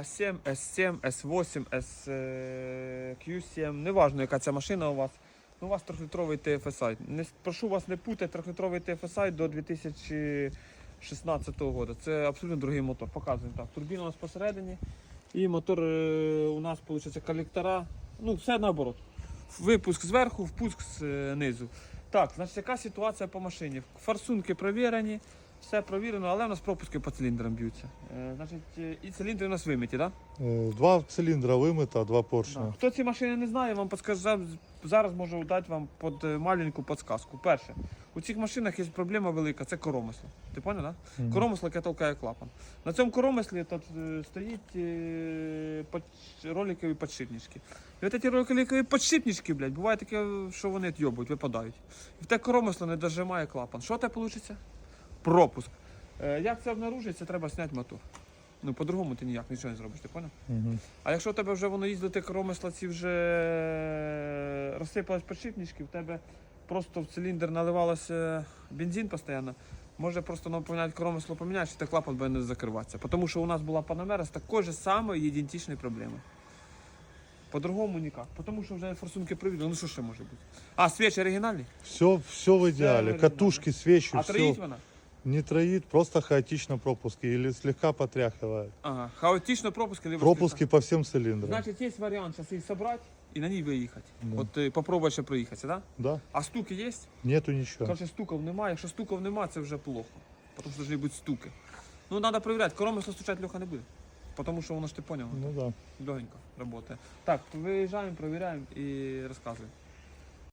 А7, S7, S8, S, е, Q7, неважно, яка ця машина у вас. Ну, у вас трьохлітровий TFSI. Не, прошу вас не путати трьохлітровий TFSI до 2016 року. Це абсолютно другий мотор. Показуємо так. Турбіна у нас посередині. І мотор е, у нас, виходить, колектора. Ну, все наоборот. Випуск зверху, впуск знизу. Так, значить, яка ситуація по машині? Форсунки провірені, все провірено, але у нас пропуски по циліндрам б'ються. Е, значить, і циліндри у нас вимиті, так? Е, Два циліндра вимита, два Да? поршня. Хто ці машини не знає, вам підскажу, зараз можу дати вам під е, маленьку підсказку. Перше, у цих машинах є проблема велика, це коромисло. Ти поняв, так? Да? Коромисло, яке толкає клапан. На цьому коромислі тут стоїть е, под- роликові підшипнички. І от ці роликові підшипнички, блядь, буває таке, що вони йобуть, випадають. І в те коромисло не дожимає клапан. Що те вийде? Пропуск. Е, як це обнаружиться, треба зняти мотор. Ну, по-другому ти ніяк нічого не зробиш, ти поняв? Мгм. А якщо у тебе вже воно їздить, ти ці вже розсипались підшипнички, в тебе просто в циліндр наливалося бензин постійно, може просто ну, поміняти коромисло поміняєш, і та клапан буде не закриватися. Тому що у нас була панамера з такою ж самою ідентичною проблемою. По-другому ніяк. Тому що вже форсунки провірили. Ну що ще може бути? А, свічі оригінальні? Все, все в оригинально. Катушки, свечи, А все. троїть вона? Не троит, просто хаотично пропуски или слегка потряхивает. Ага. Хаотично пропуски либо Пропуски по всем цилиндрам. Значить, є варіант зараз її зібрати і на ній виїхати. Да. От е, попробуй ще проїхатися, так? Да? Да, А стуки є? нету ничего. Короче, стуков немає. Якщо стуков немає, це вже плохо. Тому що повинні бути стуки. Ну, треба перевіряти, коромисло стучати Льоха не буде. Тому що воно ж ти поняв, Ну да. легенько працює. Так, виїжджаємо, перевіряємо і розказуємо.